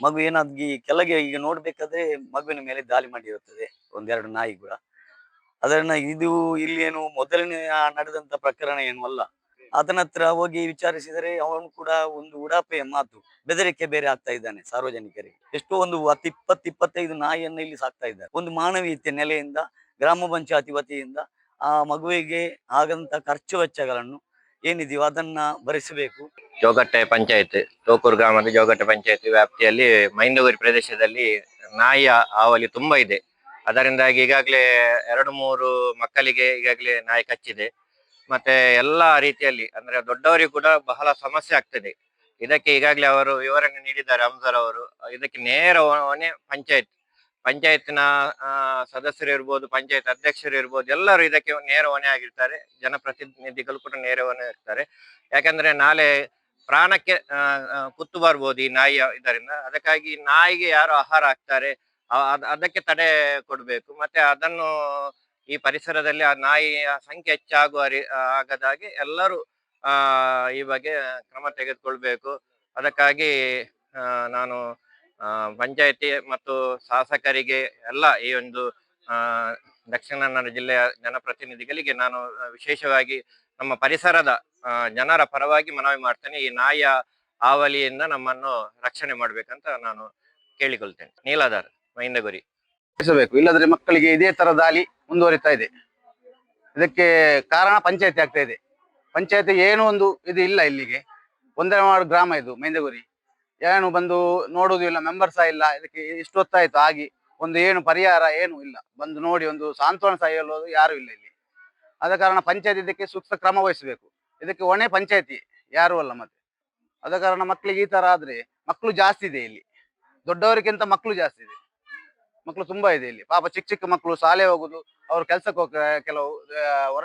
ಮಗು ಏನಾದ್ಗಿ ಕೆಳಗೆ ಈಗ ನೋಡ್ಬೇಕಾದ್ರೆ ಮಗುವಿನ ಮೇಲೆ ದಾಳಿ ಮಾಡಿರುತ್ತದೆ, ಒಂದೆರಡು ನಾಯಿ ಕೂಡ. ಅದನ್ನ ಇದು ಇಲ್ಲಿ ಏನು ಮೊದಲನೇ ನಡೆದಂತ ಪ್ರಕರಣ ಏನು ಅಲ್ಲ. ಆತನ ಹತ್ರ ಹೋಗಿ ವಿಚಾರಿಸಿದರೆ ಅವನು ಕೂಡ ಒಂದು ಉಡಾಪೆಯ ಮಾತು, ಬೆದರಿಕೆ ಬೇರೆ ಆಗ್ತಾ ಇದ್ದಾನೆ ಸಾರ್ವಜನಿಕರಿಗೆ. ಎಷ್ಟೋ ಒಂದು ಹತ್ತು ಇಪ್ಪತ್ತು ಇಪ್ಪತ್ತೈದು ನಾಯಿಯನ್ನು ಇಲ್ಲಿ ಸಾಕ್ತಾ ಇದ್ದಾರೆ. ಒಂದು ಮಾನವೀಯತೆ ನೆಲೆಯಿಂದ, ಗ್ರಾಮ ಪಂಚಾಯತಿ ವತಿಯಿಂದ ಆ ಮಗುವಿಗೆ ಆಗಂತ ಖರ್ಚು ವೆಚ್ಚಗಳನ್ನು ಏನಿದೆಯೋ ಅದನ್ನ ಭರಿಸಬೇಕು. ಜೋಗಟ್ಟೆ ಪಂಚಾಯತ್, ತೋಕೂರು ಗ್ರಾಮದ ಜೋಗಟ್ಟೆ ಪಂಚಾಯತ್ ವ್ಯಾಪ್ತಿಯಲ್ಲಿ ಮೈಂದೂರಿ ಪ್ರದೇಶದಲ್ಲಿ ನಾಯಿಯ ಹಾವಳಿ ತುಂಬಾ ಇದೆ. ಅದರಿಂದಾಗಿ ಈಗಾಗಲೇ ಎರಡು ಮೂರು ಮಕ್ಕಳಿಗೆ ಈಗಾಗಲೇ ನಾಯಿ ಕಚ್ಚಿದೆ. ಮತ್ತೆ ಎಲ್ಲಾ ರೀತಿಯಲ್ಲಿ ಅಂದ್ರೆ ದೊಡ್ಡವರಿಗೂ ಕೂಡ ಬಹಳ ಸಮಸ್ಯೆ ಆಗ್ತದೆ. ಇದಕ್ಕೆ ಈಗಾಗಲೇ ಅವರು ವಿವರಣೆ ನೀಡಿದ್ದಾರೆ ಅಂಸರ್ ಅವರು. ಇದಕ್ಕೆ ನೇರ ಹೊಣೆ ಪಂಚಾಯತ್ ಪಂಚಾಯತ್ನ ಸದಸ್ಯರು ಇರ್ಬೋದು, ಪಂಚಾಯತ್ ಅಧ್ಯಕ್ಷರು ಇರ್ಬೋದು, ಎಲ್ಲರೂ ಇದಕ್ಕೆ ನೇರ ಹೊಣೆ ಆಗಿರ್ತಾರೆ. ಜನಪ್ರತಿನಿಧಿಗಳು ಕೂಡ ನೇರ ಹೊಣೆ ಇರ್ತಾರೆ. ಯಾಕಂದ್ರೆ ನಾಳೆ ಪ್ರಾಣಕ್ಕೆ ಕುತ್ತು ಬರ್ಬೋದು ಈ ನಾಯಿಯ ಇದರಿಂದ. ಅದಕ್ಕಾಗಿ ನಾಯಿಗೆ ಯಾರು ಆಹಾರ ಹಾಕ್ತಾರೆ ಅದಕ್ಕೆ ತಡೆ ಕೊಡಬೇಕು. ಮತ್ತೆ ಅದನ್ನು ಈ ಪರಿಸರದಲ್ಲಿ ಆ ನಾಯಿಯ ಸಂಖ್ಯೆ ಹೆಚ್ಚಾಗುವ ಆಗದಾಗಿ ಎಲ್ಲರೂ ಈ ಬಗ್ಗೆ ಕ್ರಮ ತೆಗೆದುಕೊಳ್ಬೇಕು. ಅದಕ್ಕಾಗಿ ನಾನು ಪಂಚಾಯತಿ ಮತ್ತು ಶಾಸಕರಿಗೆ ಎಲ್ಲ ಈ ಒಂದು ದಕ್ಷಿಣ ಕನ್ನಡ ಜಿಲ್ಲೆಯ ಜನಪ್ರತಿನಿಧಿಗಳಿಗೆ ನಾನು ವಿಶೇಷವಾಗಿ ನಮ್ಮ ಪರಿಸರದ ಜನರ ಪರವಾಗಿ ಮನವಿ ಮಾಡ್ತೇನೆ. ಈ ನಾಯಿಯ ಆವಲಿಯಿಂದ ನಮ್ಮನ್ನು ರಕ್ಷಣೆ ಮಾಡ್ಬೇಕಂತ ನಾನು ಕೇಳಿಕೊಳ್ತೇನೆ. ನೀಲಾಧಾರ್, ಮಹಿಂದಗುರಿ. ಇಲ್ಲದ್ರೆ ಮಕ್ಕಳಿಗೆ ಇದೇ ತರ ದಾಳಿ ಮುಂದುವರಿತಾ ಇದೆ. ಇದಕ್ಕೆ ಕಾರಣ ಪಂಚಾಯತಿ ಆಗ್ತಾ ಇದೆ. ಪಂಚಾಯತಿ ಏನು ಒಂದು ಇದು ಇಲ್ಲ ಇಲ್ಲಿಗೆ. ಒಂದರ ಗ್ರಾಮ ಇದು ಮೈಂದಗುರಿ ಏನು ಬಂದು ನೋಡುವುದು ಇಲ್ಲ ಮೆಂಬರ್ ಸಹ ಇಲ್ಲ, ಇದಕ್ಕೆ ಇಷ್ಟೊತ್ತಾಯ್ತು ಆಗಿ ಒಂದು ಏನು ಪರಿಹಾರ ಏನು ಇಲ್ಲ. ಬಂದು ನೋಡಿ ಒಂದು ಸಾಂತ್ವನ ಸಹ ಹೇಳೋದು ಯಾರು ಇಲ್ಲ ಇಲ್ಲಿ. ಆದ ಕಾರಣ ಪಂಚಾಯತ್ ಇದಕ್ಕೆ ಸೂಕ್ತ ಕ್ರಮ ವಹಿಸಬೇಕು. ಇದಕ್ಕೆ ಹೊಣೆ ಪಂಚಾಯತಿ, ಯಾರು ಅಲ್ಲ ಮತ್ತೆ. ಆದ ಕಾರಣ ಮಕ್ಕಳಿಗೆ ಈ ತರ ಆದ್ರೆ ಮಕ್ಕಳು ಜಾಸ್ತಿ ಇದೆ ಇಲ್ಲಿ. ದೊಡ್ಡವರಿಗಿಂತ ಮಕ್ಕಳು ಜಾಸ್ತಿ ಇದೆ. ಮಕ್ಕಳು ತುಂಬಾ ಇದೆ ಇಲ್ಲಿ. ಪಾಪ ಚಿಕ್ಕ ಚಿಕ್ಕ ಮಕ್ಕಳು ಶಾಲೆ ಹೋಗುದು, ಅವ್ರ ಕೆಲ್ಸಕ್ಕೆ ಹೋಗ್ತಾರೆ ಕೆಲವು ಹೊರ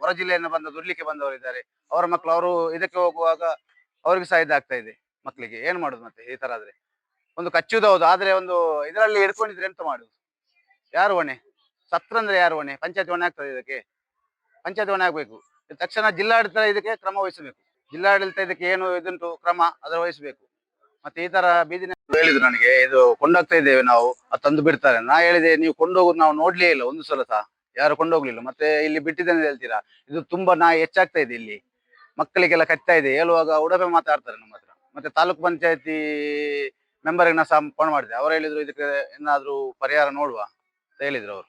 ಹೊರ ಜಿಲ್ಲೆಯಿಂದ ಬಂದ, ದುಡ್ಲಿಕ್ಕೆ ಬಂದವರು ಇದ್ದಾರೆ ಅವರ ಮಕ್ಕಳು, ಅವರು ಇದಕ್ಕೆ ಹೋಗುವಾಗ ಅವ್ರಿಗೆ ಸಹ ಇದಾಗ್ತಾ ಇದೆ. ಮಕ್ಕಳಿಗೆ ಏನ್ ಮಾಡುದು ಮತ್ತೆ ಈ ತರ ಆದ್ರೆ? ಒಂದು ಕಚ್ಚುದು ಹೌದು, ಆದ್ರೆ ಒಂದು ಇದರಲ್ಲಿ ಹಿಡ್ಕೊಂಡಿದ್ರೆ ಎಂತ ಮಾಡುದು? ಯಾರು ಹೊಣೆ? ಸತ್ರಂದ್ರೆ ಯಾರು ಹೊಣೆ? ಪಂಚಾಯತ್ ಹೊಣೆ ಆಗ್ತದೆ ಇದಕ್ಕೆ. ಪಂಚಾಯತ್ ಹೊಣೆ ಆಗ್ಬೇಕು. ತಕ್ಷಣ ಜಿಲ್ಲಾಡಳಿತ ಇದಕ್ಕೆ ಕ್ರಮ ವಹಿಸಬೇಕು. ಜಿಲ್ಲಾಡಳಿತ ಇದಕ್ಕೆ ಏನು ಇದುಂಟು ಕ್ರಮ ಅದರ ವಹಿಸಬೇಕು. ಮತ್ತೆ ಈ ತರ ಬೀದಿ ಹೇಳಿದ್ರು ನನಗೆ, ಇದು ಕೊಂಡೋಗ್ತಾ ಇದ್ದೇವೆ ನಾವು, ಅದು ತಂದು ಬಿಡ್ತಾರೆ. ನಾ ಹೇಳಿದೆ, ನೀವು ಕೊಂಡೋಗುದು ನಾವು ನೋಡ್ಲೇ ಇಲ್ಲ, ಒಂದು ಸಲ ಸಹ. ಯಾರು ಕೊಂಡೋಗ್ಲಿಲ್ಲ. ಮತ್ತೆ ಇಲ್ಲಿ ಬಿಟ್ಟಿದ್ದೇನೆ ಹೇಳ್ತೀರಾ? ಇದು ತುಂಬಾ ನಾಯಿ ಹೆಚ್ಚಾಗ್ತಾ ಇದೆ ಇಲ್ಲಿ. ಮಕ್ಕಳಿಗೆಲ್ಲ ಕಚ್ತಾ ಇದೆ. ಹೇಳುವಾಗ ಉಡಪೆ ಮಾತಾಡ್ತಾರೆ ನಮ್ಮ ಹತ್ರ. ಮತ್ತೆ ತಾಲೂಕ್ ಪಂಚಾಯತಿ ಮೆಂಬರ್ಗೆ ನಾ ಫೋನ್ ಮಾಡಿದೆ. ಅವ್ರು ಹೇಳಿದ್ರು, ಇದಕ್ಕೆ ಏನಾದರೂ ಪರಿಹಾರ ನೋಡುವ, ಅಂತ ಹೇಳಿದ್ರು ಅವರು.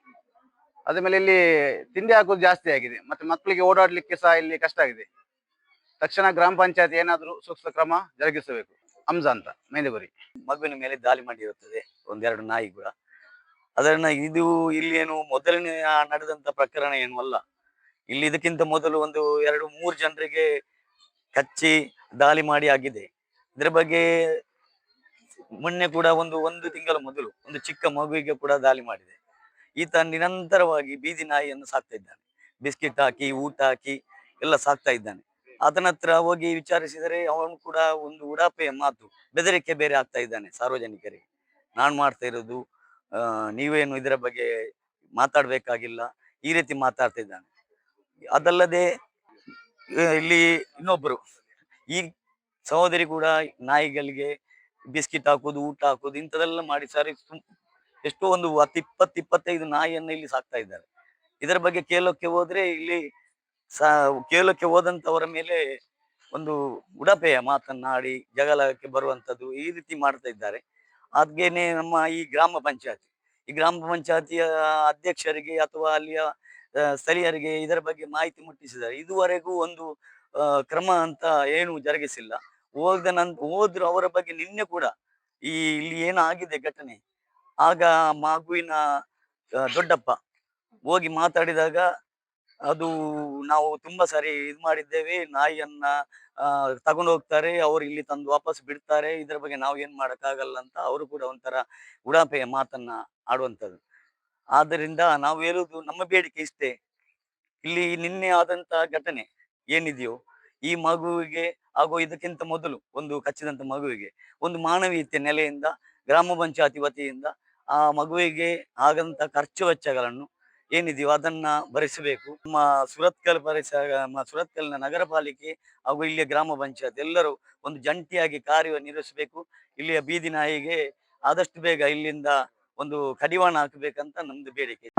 ಮೇಲೆ ಇಲ್ಲಿ ತಿಂಡಿ ಹಾಕೋದು ಜಾಸ್ತಿ ಆಗಿದೆ. ಮತ್ತೆ ಮಕ್ಕಳಿಗೆ ಓಡಾಡ್ಲಿಕ್ಕೆ ಸಹ ಇಲ್ಲಿ ಕಷ್ಟ ಆಗಿದೆ. ತಕ್ಷಣ ಗ್ರಾಮ ಪಂಚಾಯತ್ ಏನಾದರೂ ಸೂಕ್ತ ಕ್ರಮ ಜರುಗಿಸಬೇಕು. ಹಂಸ ಅಂತ ಮೇಂದಿಗುರಿ ಮಗುವಿನ ಮೇಲೆ ದಾಳಿ ಮಾಡಿರುತ್ತದೆ, ಒಂದೆರಡು ನಾಯಿ ಕೂಡ. ಅದನ್ನ ಇದು ಇಲ್ಲಿ ಏನು ಮೊದಲನೇ ನಡೆದಂತ ಪ್ರಕರಣ ಏನು ಅಲ್ಲ. ಇಲ್ಲಿ ಇದಕ್ಕಿಂತ ಮೊದಲು ಒಂದು ಎರಡು ಮೂರು ಜನರಿಗೆ ಕಚ್ಚಿ ದಾಳಿ ಮಾಡಿ ಆಗಿದೆ. ಇದರ ಬಗ್ಗೆ ಮೊನ್ನೆ ಕೂಡ ಒಂದು ಒಂದು ತಿಂಗಳ ಮೊದಲು ಒಂದು ಚಿಕ್ಕ ಮಗುವಿಗೆ ಕೂಡ ದಾಳಿ ಮಾಡಿದೆ. ಈತ ನಿರಂತರವಾಗಿ ಬೀದಿ ನಾಯಿಯನ್ನು ಸಾಕ್ತಾ ಇದ್ದಾನೆ. ಬಿಸ್ಕಿಟ್ ಹಾಕಿ, ಊಟ ಹಾಕಿ ಎಲ್ಲ ಸಾಕ್ತಾ ಇದ್ದಾನೆ. ಆತನ ಹತ್ರ ಹೋಗಿ ವಿಚಾರಿಸಿದರೆ ಅವನು ಕೂಡ ಒಂದು ಉಡಾಪೆಯ ಮಾತು, ಬೆದರಿಕೆ ಬೇರೆ ಆಗ್ತಾ ಇದ್ದಾನೆ ಸಾರ್ವಜನಿಕರಿಗೆ. ನಾನ್ ಮಾಡ್ತಾ ಇರೋದು ನೀವೇನು ಇದರ ಬಗ್ಗೆ ಮಾತಾಡ್ಬೇಕಾಗಿಲ್ಲ, ಈ ರೀತಿ ಮಾತಾಡ್ತಾ ಇದ್ದಾನೆ. ಅದಲ್ಲದೆ, ಇಲ್ಲಿ ಇನ್ನೊಬ್ಬರು ಈ ಸಹೋದರಿ ಕೂಡ ನಾಯಿಗಳಿಗೆ ಬಿಸ್ಕಿಟ್ ಹಾಕೋದು, ಊಟ ಹಾಕೋದು ಇಂಥದೆಲ್ಲ ಮಾಡಿ ಸಾರಿ ಎಷ್ಟೋ ಒಂದು ಹತ್ತು ಇಪ್ಪತ್ತು, ಇಪ್ಪತ್ತೈದು ನಾಯಿಯನ್ನು ಇಲ್ಲಿ ಸಾಕ್ತಾ ಇದ್ದಾರೆ. ಇದರ ಬಗ್ಗೆ ಕೇಳೋಕೆ ಹೋದ್ರೆ ಇಲ್ಲಿ ಸಾ, ಕೇಳೋಕೆ ಹೋದಂತವರ ಮೇಲೆ ಒಂದು ಉಡಪೆಯ ಮಾತನ್ನಾಡಿ ಜಗಳಕ್ಕೆ ಬರುವಂತದ್ದು ಈ ರೀತಿ ಮಾಡ್ತಾ ಇದ್ದಾರೆ. ಹಾಗೇನೆ ನಮ್ಮ ಈ ಗ್ರಾಮ ಪಂಚಾಯತಿ, ಈ ಗ್ರಾಮ ಪಂಚಾಯತಿಯ ಅಧ್ಯಕ್ಷರಿಗೆ ಅಥವಾ ಅಲ್ಲಿಯ ಸ್ಥಳೀಯರಿಗೆ ಇದರ ಬಗ್ಗೆ ಮಾಹಿತಿ ಮುಟ್ಟಿಸಿದ್ದಾರೆ. ಇದುವರೆಗೂ ಒಂದು ಕ್ರಮ ಅಂತ ಏನು ಜರುಗಿಸಿಲ್ಲ. ಹೋದ ನಂತ ಹೋದ್ರು ಅವರ ಬಗ್ಗೆ ನಿನ್ನೆ ಕೂಡ ಈ ಇಲ್ಲಿ ಏನಾಗಿದೆ ಘಟನೆ. ಆಗ ಮಗುವಿನ ದೊಡ್ಡಪ್ಪ ಹೋಗಿ ಮಾತಾಡಿದಾಗ ಅದು ನಾವು ತುಂಬಾ ಸಾರಿ ಇದು ಮಾಡಿದ್ದೇವೆ, ನಾಯಿಯನ್ನ ತಗೊಂಡು ಹೋಗ್ತಾರೆ, ಅವ್ರು ಇಲ್ಲಿ ತಂದು ವಾಪಸ್ ಬಿಡ್ತಾರೆ, ಇದ್ರ ಬಗ್ಗೆ ನಾವು ಏನ್ ಮಾಡಕ್ಕಾಗಲ್ಲ ಅಂತ ಅವರು ಕೂಡ ಒಂಥರ ಉಡಾಪೆಯ ಮಾತನ್ನ ಆಡುವಂಥದ್ದು ಆದ್ದರಿಂದ ನಾವು ಹೇಳುದು ನಮ್ಮ ಬೇಡಿಕೆ ಇಷ್ಟೇ. ಇಲ್ಲಿ ನಿನ್ನೆ ಆದಂತ ಘಟನೆ ಏನಿದೆಯೋ ಈ ಮಗುವಿಗೆ ಹಾಗೂ ಇದಕ್ಕಿಂತ ಮೊದಲು ಒಂದು ಕಚ್ಚಿದಂತ ಮಗುವಿಗೆ ಒಂದು ಮಾನವೀಯತೆ ನೆಲೆಯಿಂದ, ಗ್ರಾಮ ಪಂಚಾಯತಿ ವತಿಯಿಂದ ಆ ಮಗುವಿಗೆ ಆಗಂತ ಖರ್ಚು ವೆಚ್ಚಗಳನ್ನು ಏನಿದೆಯೋ ಅದನ್ನ ಭರಿಸಬೇಕು. ನಮ್ಮ ಸುರತ್ಕಲ್ ಪರಿಸರ ಸುರತ್ಕಲ್ನ ನಗರ ಪಾಲಿಕೆ ಹಾಗೂ ಇಲ್ಲಿಯ ಗ್ರಾಮ ಪಂಚಾಯತ್ ಎಲ್ಲರೂ ಒಂದು ಜಂಟಿಯಾಗಿ ಕಾರ್ಯನಿರ್ವಹಿಸಬೇಕು ಇಲ್ಲಿಯ ಬೀದಿ ನಾಯಿಗೆ ಆದಷ್ಟು ಬೇಗ ಇಲ್ಲಿಂದ ಒಂದು ಕಡಿವಾಣ ಹಾಕಬೇಕಂತ ನಮ್ದು ಬೇಡಿಕೆ.